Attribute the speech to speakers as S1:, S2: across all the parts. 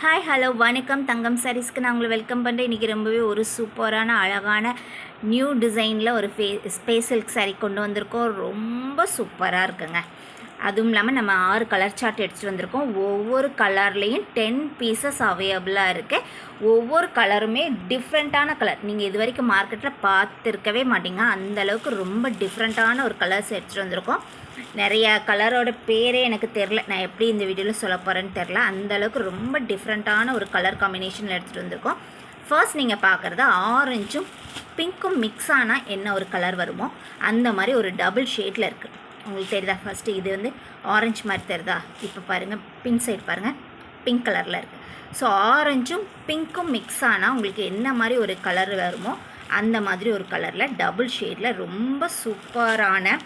S1: Hi hello வணக்கம். தங்கம் சாரீஸ்க்கு நான் உங்களை வெல்கம் பண்ணுறேன் இன்றைக்கி ரொம்பவே ஒரு சூப்பரான அழகான நியூ டிசைனில் ஒரு ஃபே ஸ்பேஸ் சில்க் கொண்டு வந்திருக்கோம். ரொம்ப சூப்பராக இருக்குங்க. அதுவும் இல்லாமல் நம்ம ஆறு கலர் சார்ட் எடுத்துகிட்டு வந்திருக்கோம். ஒவ்வொரு கலர்லேயும் டென் பீசஸ் அவைலபிளாக இருக்குது ஒவ்வொரு கலருமே டிஃப்ரெண்ட்டான கலர் நீங்கள் இது வரைக்கும் மார்க்கெட்டில் பார்த்துருக்கவே மாட்டீங்க. அந்தளவுக்கு ரொம்ப டிஃப்ரெண்ட்டான ஒரு கலர்ஸ் எடுத்துகிட்டு வந்திருக்கோம். நிறைய கலரோட பேரே எனக்கு தெரில நான் எப்படி இந்த வீடியோவில் சொல்ல போகிறேன்னு தெரில அந்த அளவுக்கு ரொம்ப டிஃப்ரெண்ட்டான ஒரு கலர் காம்பினேஷனில் எடுத்துகிட்டு வந்திருக்கோம். ஃபர்ஸ்ட் நீங்கள் பார்க்குறது ஆரஞ்சும் பிங்க்கும் மிக்ஸ் ஆனால் என்ன ஒரு கலர் வருமோ அந்த மாதிரி ஒரு டபுள் ஷேடில் இருக்குது உங்களுக்கு தெரியுதா ஃபஸ்ட்டு இது வந்து ஆரஞ்சு மாதிரி தெரியுதா இப்போ பாருங்கள் பிங்க் சைடு பாருங்கள் பிங்க் கலரில் இருக்குது ஸோ ஆரஞ்சும் பிங்க்கும் மிக்ஸ் ஆனால் உங்களுக்கு என்ன மாதிரி ஒரு கலர் வருமோ அந்த மாதிரி ஒரு கலரில் டபுள் ஷேடில் ரொம்ப சூப்பரான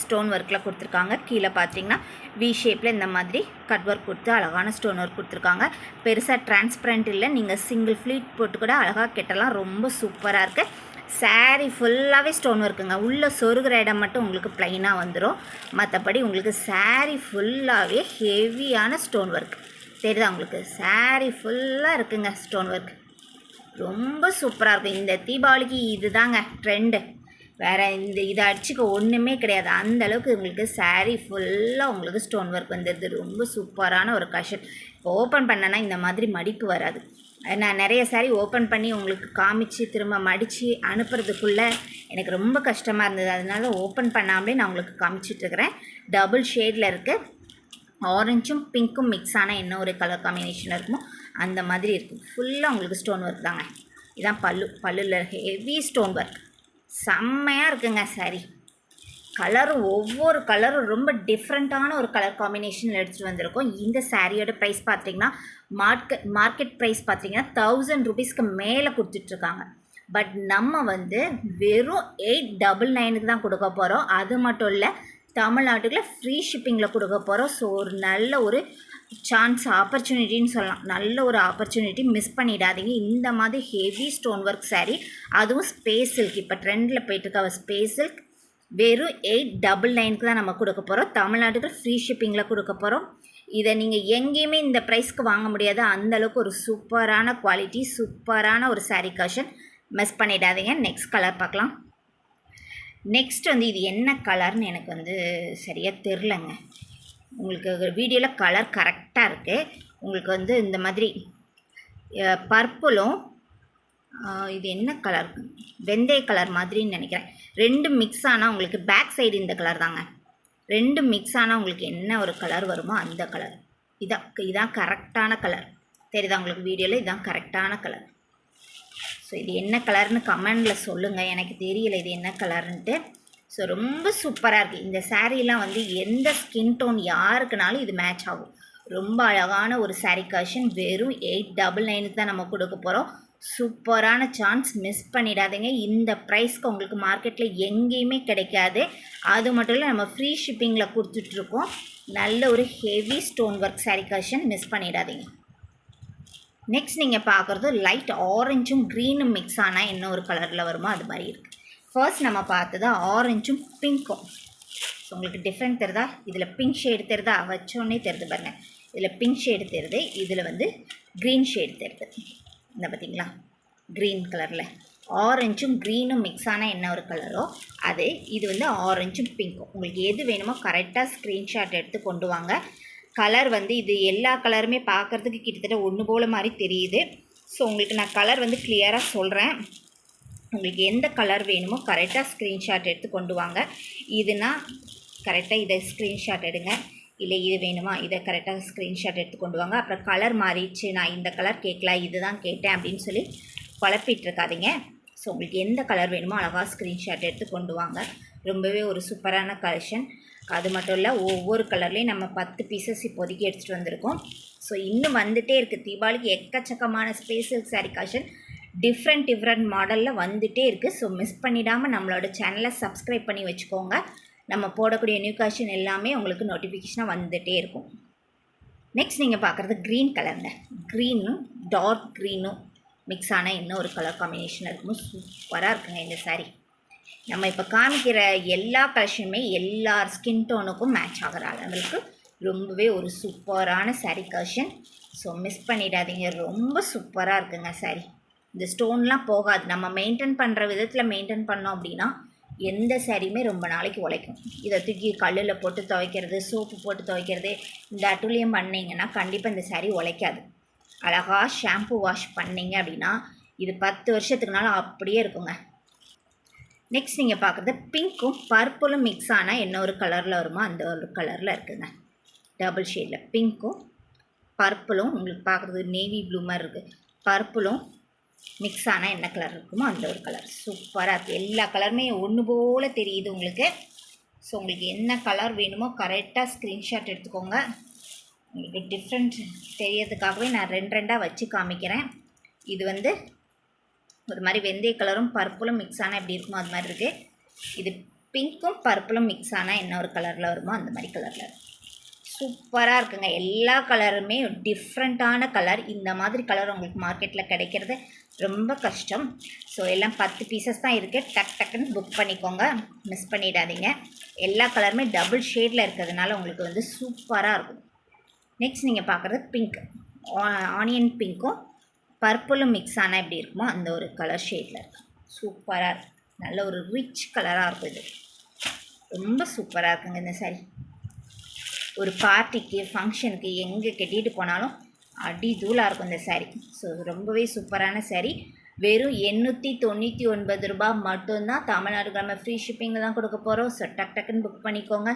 S1: ஸ்டோன் ஒர்க்கில் கொடுத்துருக்காங்க. கீழே பார்த்தீங்கன்னா வி ஷேப்பில் இந்த மாதிரி கட் ஒர்க் கொடுத்து அழகான ஸ்டோன் ஒர்க் கொடுத்துருக்காங்க. பெருசாக டிரான்ஸ்பரண்ட் இல்லை. நீங்கள் சிங்கிள் ஃப்ளீட் போட்டு கூட அழகாக கெட்டலாம். ரொம்ப சூப்பராக இருக்குது சாரீ ஃபுல்லாகவே ஸ்டோன் ஒர்க்குங்க உள்ளே சொருகிற இடம் மட்டும் உங்களுக்கு ப்ளைனாக வந்துடும் மற்றபடி உங்களுக்கு சாரீ ஃபுல்லாகவே ஹெவியான ஸ்டோன் ஒர்க் தெரியுதா உங்களுக்கு? சாரீ ஃபுல்லாக இருக்குங்க ஸ்டோன் ஒர்க் ரொம்ப சூப்பராக இருக்கும். இந்த தீபாவளிக்கு இதுதாங்க ட்ரெண்டு வேறு இந்த இதை அடிச்சுக்க ஒன்றுமே கிடையாது. அந்த அளவுக்கு உங்களுக்கு சாரீ ஃபுல்லாக உங்களுக்கு ஸ்டோன் ஒர்க் வந்துடுது ரொம்ப சூப்பரான ஒரு கஷன் இப்போ ஓப்பன் பண்ணனா இந்த மாதிரி மடிப்பு வராது. நான் நிறைய saree ஓப்பன் பண்ணி உங்களுக்கு காமிச்சு திரும்ப மடித்து அனுப்புறதுக்குள்ளே எனக்கு ரொம்ப கஷ்டமாக இருந்தது. அதனால ஓப்பன் பண்ணாமலே நான் உங்களுக்கு காமிச்சிட்ருக்கிறேன் டபுள் ஷேடில் இருக்குது ஆரஞ்சும் பிங்க்கும் மிக்ஸ் ஆனால் என்ன ஒரு கலர் காம்பினேஷன் இருக்குமோ அந்த மாதிரி இருக்கும் ஃபுல்லாக உங்களுக்கு ஸ்டோன் ஒர்க் தாங்க. இதான் பல்லு. பல்லுல ஹெவி ஸ்டோன் ஒர்க் செம்மையாக இருக்குங்க சாரீ கலரும் ஒவ்வொரு கலரும் ரொம்ப டிஃப்ரெண்ட்டான ஒரு கலர் காம்பினேஷனில் எடுத்துகிட்டு வந்திருக்கோம். இந்த சாரியோட ப்ரைஸ் பார்த்தீங்கன்னா மார்க்கெட் மார்க்கெட் ப்ரைஸ் பார்த்தீங்கன்னா தௌசண்ட் ருபீஸ்க்கு மேலே கொடுத்துட்ருக்காங்க. பட் நம்ம வந்து வெறும் எயிட் டபுள் நைனுக்கு தான் கொடுக்க போகிறோம் அது மட்டும் இல்லை தமிழ்நாட்டுக்குள்ள ஃப்ரீ ஷிப்பிங்கில் கொடுக்க போகிறோம் ஸோ ஒரு நல்ல ஒரு சான்ஸ் ஆப்பர்ச்சுனிட்டின்னு சொல்லலாம். நல்ல ஒரு ஆப்பர்ச்சுனிட்டி மிஸ் பண்ணிடாதீங்க. இந்த மாதிரி ஹெவி ஸ்டோன் ஒர்க் saree அதுவும் ஸ்பேஸ் சில்க் இப்போ ட்ரெண்டில் போயிட்டுருக்க ஸ்பேஸ் சில்க் வெறும் எயிட் டபுள் நைனுக்கு தான் நம்ம கொடுக்க போகிறோம் தமிழ்நாட்டுக்கு ஃப்ரீ ஷிப்பிங்கில் கொடுக்க போகிறோம் இதை நீங்கள் எங்கேயுமே இந்த ப்ரைஸ்க்கு வாங்க முடியாது. அந்த அளவுக்கு ஒரு சூப்பரான குவாலிட்டி சூப்பரான ஒரு சாரீ கஷன் மிஸ் பண்ணிடாதீங்க. நெக்ஸ்ட் கலர் பார்க்கலாம். நெக்ஸ்ட் வந்து இது என்ன கலர்னு எனக்கு வந்து சரியாக தெரிலங்க. உங்களுக்கு வீடியோவில் கலர் கரெக்டாக இருக்குது உங்களுக்கு வந்து இந்த மாதிரி பர்பிளும் இது என்ன கலர் வெந்தய கலர் மாதிரின்னு நினைக்கிறேன். ரெண்டு மிக்ஸ் ஆனால் உங்களுக்கு பேக் சைடு இந்த கலர் தாங்க. ரெண்டு மிக்ஸ் ஆனால் உங்களுக்கு என்ன ஒரு கலர் வருமோ அந்த கலர் இதான் இதான் கரெக்டான கலர் தெரியுதா உங்களுக்கு வீடியோவில் இதுதான் கரெக்டான கலர் ஸோ இது என்ன கலர்னு கமெண்டில் சொல்லுங்கள் எனக்கு தெரியல இது என்ன கலருன்ட்டு ஸோ ரொம்ப சூப்பராக இருக்குது இந்த சாரீலாம் வந்து எந்த ஸ்கின் டோன் யாருக்குனாலும் இது மேட்ச் ஆகும். ரொம்ப அழகான ஒரு சாரீ கஷன் வெறும் எயிட் டபுள் நைனுக்கு தான் நம்ம கொடுக்க போகிறோம் சூப்பரான சான்ஸ் மிஸ் பண்ணிடாதீங்க. இந்த ப்ரைஸ்க்கு உங்களுக்கு மார்க்கெட்டில் எங்கேயுமே கிடைக்காது. அது மட்டும் இல்லை நம்ம ஃப்ரீ ஷிப்பிங்கில் கொடுத்துட்ருக்கோம். நல்ல ஒரு ஹெவி ஸ்டோன் ஒர்க் சாரி கஷன் மிஸ் பண்ணிடாதீங்க. நெக்ஸ்ட் நீங்கள் பார்க்குறது லைட் ஆரஞ்சும் க்ரீனும் மிக்ஸ் ஆனால் என்ன ஒரு கலரில் வருமோ? அது மாதிரி இருக்குது ஃபர்ஸ்ட் நம்ம பார்த்தது ஆரஞ்சும் பிங்க்கும் ஸோ உங்களுக்கு டிஃப்ரெண்ட் தெரிதா இதில் பிங்க் ஷேடு தெரிதா வச்சோன்னே தெரிது பாருங்கள் இதில் பிங்க் ஷேடு தெரியுது. இதில் வந்து க்ரீன் ஷேடு தெரியுது. இந்த பார்த்தீங்களா? க்ரீன் கலரில் ஆரஞ்சும் க்ரீனும் மிக்ஸ் ஆனால் என்ன ஒரு கலரோ அது இது வந்து ஆரஞ்சும் பிங்க்கும் உங்களுக்கு எது வேணுமோ கரெக்டாக ஸ்க்ரீன்ஷாட் எடுத்து கொண்டு வாங்க. கலர் வந்து இது எல்லா கலருமே பார்க்குறதுக்கு கிட்டத்தட்ட ஒன்று போல மாதிரி தெரியுது. ஸோ உங்களுக்கு நான் கலர் வந்து கிளியராக சொல்கிறேன் உங்களுக்கு எந்த கலர் வேணுமோ கரெக்டாக ஸ்க்ரீன்ஷாட் எடுத்து கொண்டு வாங்க. இதுனா கரெக்டாக இதை ஸ்க்ரீன்ஷாட் எடுங்க. இல்லை இது வேணுமா? இதை கரெக்டாக ஸ்க்ரீன்ஷாட் எடுத்துக்கொண்டு வாங்க. அப்புறம் கலர் மாறிடுச்சு நான் இந்த கலர் கேட்கல இதுதான் கேட்டேன் அப்படின்னு சொல்லி குழப்பிட்டுருக்காதீங்க. ஸோ உங்களுக்கு எந்த கலர் வேணுமோ அழகாக ஸ்க்ரீன்ஷாட் எடுத்து கொண்டு வாங்க. ரொம்பவே ஒரு சூப்பரான கலெக்ஷன் அது மட்டும் இல்லை ஒவ்வொரு கலர்லேயும் நம்ம பத்து பீசஸ் இப்போதைக்கு எடுத்துகிட்டு வந்திருக்கோம். ஸோ இன்னும் வந்துகிட்டே இருக்குது தீபாவளிக்கு எக்கச்சக்கமான special saree collection different different மாடலில் வந்துகிட்டே இருக்குது ஸோ மிஸ் பண்ணிடாமல் நம்மளோட சேனலை சப்ஸ்கிரைப் பண்ணி வச்சுக்கோங்க. நம்ம போடக்கூடிய நியூ கலெக்ஷன் எல்லாமே உங்களுக்கு நோட்டிஃபிகேஷனாக வந்துகிட்டே இருக்கும். நெக்ஸ்ட் நீங்கள் பார்க்குறது க்ரீன் கலரில் க்ரீனும் டார்க் க்ரீனும் மிக்ஸ் ஆன இன்னும் ஒரு கலர் காம்பினேஷன் இருக்கும் சூப்பராக இருக்குங்க இந்த சாரீ நம்ம இப்போ காமிக்கிற எல்லா கலெக்ஷனுமே எல்லா ஸ்கின் டோனுக்கும் மேட்ச் ஆகிற அளவுக்கு ரொம்பவே ஒரு சூப்பரான சாரீ கலெக்ஷன் ஸோ மிஸ் பண்ணிடாதீங்க. ரொம்ப சூப்பராக இருக்குங்க சாரீ இந்த ஸ்டோன்லாம் போகாது. நம்ம மெயின்டைன் பண்ணுற விதத்தில் மெயின்டைன் பண்ணோம் அப்படின்னா எந்த சாரியுமே ரொம்ப நாளைக்கு உழைக்கும். இதை தூக்கி கல்லில் போட்டு துவைக்கிறது சோப்பு போட்டு துவைக்கிறது இந்த அட்டுலியம் பண்ணிங்கன்னா கண்டிப்பாக இந்த சேரீ உழைக்காது. அழகாக ஷாம்பு வாஷ் பண்ணீங்க அப்படின்னா இது பத்து வருஷத்துக்குனாலும் அப்படியே இருக்குங்க. நெக்ஸ்ட் நீங்கள் பார்க்குறது பிங்க்கும் பர்பிளும் மிக்ஸ் ஆனால் என்ன ஒரு கலரில் வருமோ? அந்த ஒரு கலரில் இருக்குங்க. டபுள் ஷேடில் பிங்க்கும் பர்பிளும் உங்களுக்கு பார்க்குறது நேவி ப்ளூ மாதிரி இருக்குது பர்பிளும் மிக்ஸ் ஆனால் என்ன கலர் இருக்குமோ அந்த ஒரு கலர் சூப்பராக இருக்குது எல்லா கலருமே ஒன்று போல் தெரியுது உங்களுக்கு. ஸோ உங்களுக்கு என்ன கலர் வேணுமோ கரெக்டாக ஸ்க்ரீன்ஷாட் எடுத்துக்கோங்க. உங்களுக்கு டிஃப்ரெண்ட் தெரியறதுக்காகவே நான் ரெண்டு ரெண்டாக வச்சு காமிக்கிறேன். இது வந்து ஒரு மாதிரி வெந்தய கலரும் பர்ப்புளும் மிக்ஸ் ஆனால் எப்படி இருக்குமோ அது மாதிரி இருக்குது இது பிங்க்கும் பர்ப்புளும் மிக்ஸ் ஆனால் என்ன ஒரு கலரில் வருமோ அந்த மாதிரி கலரில் சூப்பராக இருக்குங்க. எல்லா கலருமே டிஃப்ரெண்ட்டான கலர் இந்த மாதிரி கலர் உங்களுக்கு மார்க்கெட்டில் கிடைக்கிறது ரொம்ப கஷ்டம். ஸோ எல்லாம் பத்து பீசஸ் தான் இருக்குது டக் டக்குன்னு புக் பண்ணிக்கோங்க. மிஸ் பண்ணிடாதீங்க. எல்லா கலருமே டபுள் ஷேடில் இருக்கிறதுனால உங்களுக்கு வந்து சூப்பராக இருக்கும். நெக்ஸ்ட் நீங்கள் பார்க்குறது பிங்க் ஆனியன் பிங்க்கும் பர்பிளும் மிக்ஸ் ஆனால் எப்படி இருக்குமோ அந்த ஒரு கலர் ஷேடில் இருக்கும் சூப்பராக இருக்கும் நல்ல ஒரு ரிச் கலராக இருக்கும் இது. ரொம்ப சூப்பராக இருக்குங்க இந்த சாரி ஒரு பார்ட்டிக்கு ஃபங்க்ஷனுக்கு எங்கே கட்டிகிட்டு போனாலும் அடி தூளாக இருக்கும் இந்த சேரீ ஸோ ரொம்பவே சூப்பரான saree. வெறும் எண்ணூற்றி தொண்ணூற்றி ஒன்பது ரூபாய் மட்டும்தான் தமிழ்நாடு கிராம ஃப்ரீ ஷிப்பிங்கில் தான் கொடுக்க போகிறோம் ஸோ டக் டக்குன்னு புக் பண்ணிக்கோங்க.